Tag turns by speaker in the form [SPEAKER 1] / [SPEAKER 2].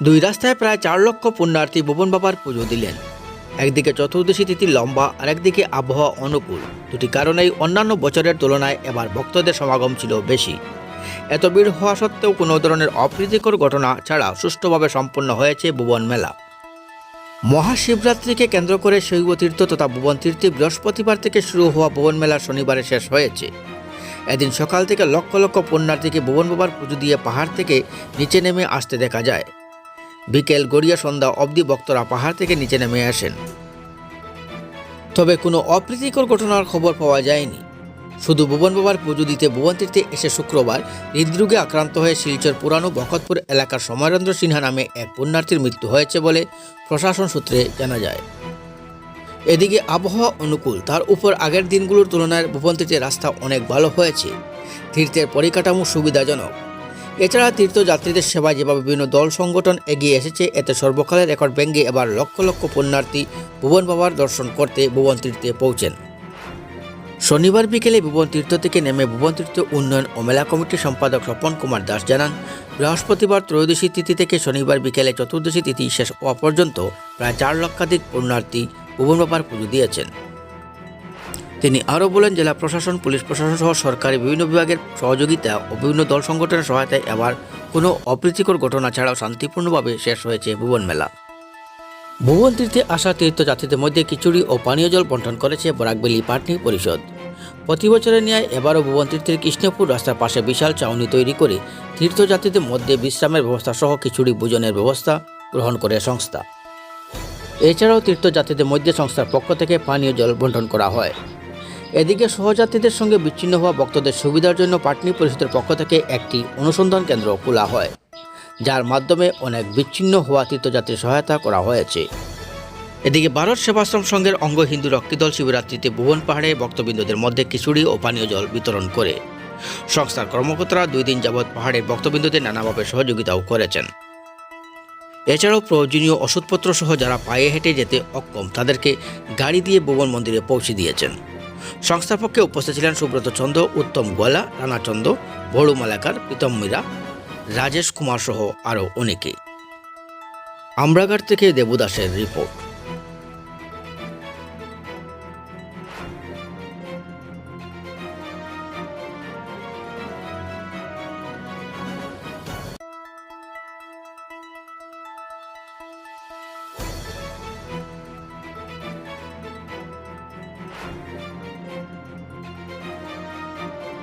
[SPEAKER 1] দুই রাস্তায় প্রায় চার লক্ষ পুণ্যার্থী ভুবন বাবার পুজো দিলেন। একদিকে চতুর্দশী তিথি লম্বা আর একদিকে আবহাওয়া অনুকূল। দুটি কারণেই অন্যান্য বছরের তুলনায় এবার ভক্তদের সমাগম ছিল বেশি। এত ভিড় হওয়া সত্ত্বেও কোনো ধরনের অপ্রীতিকর ঘটনা ছাড়া সুষ্ঠুভাবে সম্পন্ন হয়েছে ভুবন মেলা। মহাশিবরাত্রিকে কেন্দ্র করে শৈব তীর্থ তথা ভুবন তীর্থে বৃহস্পতিবার থেকে শুরু হওয়া ভুবন মেলা শনিবারে শেষ হয়েছে। এদিন সকাল থেকে লক্ষ লক্ষ পুণ্যার্থীকে ভুবন বাবার পুজো দিয়ে পাহাড় থেকে নিচে নেমে আসতে দেখা যায়। বিকেল গড়িয়া সন্ধ্যা অবধি ভক্তরা পাহাড় থেকে নিচে নেমে আসেন। তবে কোনো অপ্রীতিকর ঘটনার খবর পাওয়া যায়নি। শুধু ভুবন বাবার পুজো দিতে ভুবন তীর্থে এসে শুক্রবার হৃদরোগে আক্রান্ত হয়ে শিলচর পুরানো বখতপুর এলাকার সমরেন্দ্র সিনহা নামে এক পুণ্যার্থীর মৃত্যু হয়েছে বলে প্রশাসন সূত্রে জানা যায়। এদিকে আবহাওয়া অনুকূল, তার উপর আগের দিনগুলোর তুলনায় ভুবন রাস্তা অনেক ভালো হয়েছে। তীর্থের পরিকাঠামো সুবিধাজনক। এছাড়া তীর্থযাত্রীদের সেবায় যেভাবে বিভিন্ন দল সংগঠন এগিয়ে এসেছে, এতে সর্বকালের রেকর্ড ভেঙে এবার লক্ষ লক্ষ পুণ্যার্থী ভুবন বাবার দর্শন করতে ভুবন তীর্থে পৌঁছেন। শনিবার বিকেলে ভুবন তীর্থ থেকে নেমে ভুবন তীর্থ উন্নয়ন ও মেলা কমিটির সম্পাদক স্বপন কুমার দাস জানান, বৃহস্পতিবার ত্রয়োদশী তিথি থেকে শনিবার বিকেলে চতুর্দশী তিথি শেষ হওয়া পর্যন্ত প্রায় চার লক্ষাধিক পুণ্যার্থী ভুবন বাবার পুজো দিয়েছেন। তিনি আরও বলেন, জেলা প্রশাসন, পুলিশ প্রশাসন সহ সরকারি বিভিন্ন বিভাগের সহযোগিতা ও বিভিন্ন দল সংগঠনের সহায়তায় এবার কোনো অপ্রীতিকর ঘটনা ছাড়াও শান্তিপূর্ণভাবে শেষ হয়েছে ভুবন মেলা। ভুবন তীর্থে আসা তীর্থযাত্রীদের মধ্যে খিচুড়ি ও পানীয় জল বন্টন করেছে বরাকবেলি পাটনি পরিষদ। প্রতি বছরের ন্যায় এবারও ভুবন তীর্থের কৃষ্ণপুর রাস্তার পাশে বিশাল চাউনি তৈরি করে তীর্থযাত্রীদের মধ্যে বিশ্রামের ব্যবস্থা সহ খিচুড়ি ভোজনের ব্যবস্থা গ্রহণ করে সংস্থা। এছাড়াও তীর্থযাত্রীদের মধ্যে সংস্থার পক্ষ থেকে পানীয় জল বন্টন করা হয়। এদিকে সহযাত্রীদের সঙ্গে বিচ্ছিন্ন হওয়া ভক্তদের সুবিধার জন্য পাটনি পরিষদের পক্ষ থেকে একটি অনুসন্ধান কেন্দ্র খোলা হয়, যার মাধ্যমে অনেক বিচ্ছিন্ন হওয়া তীর্থযাত্রীর সহায়তা করা হয়েছে। এদিকে ভারত সেবাশ্রম সংঘের অঙ্গ হিন্দু রক্তদল শিবরাত্রিতে ভুবন পাহাড়ে ভক্তবৃন্দদের মধ্যে খিচুড়ি ও পানীয় জল বিতরণ করে। সংস্থার কর্মকর্তারা দুই দিন যাবৎ পাহাড়ের ভক্তবৃন্দদের নানাভাবে সহযোগিতাও করেছেন। এছাড়াও প্রয়োজনীয় ওষুধপত্র সহ যারা পায়ে হেঁটে যেতে অক্ষম, তাদেরকে গাড়ি দিয়ে ভুবন মন্দিরে পৌঁছে দিয়েছেন। সংস্থার পক্ষে উপস্থিত ছিলেন সুব্রত চন্দ্র, উত্তম গোয়ালা, রানা রানাচন্দ্র ভড়ু মালাকার, প্রীতম মীরা, রাজেশ কুমার সহ আরও অনেকে। আমরাঘাট থেকে দেবুদাসের রিপোর্ট।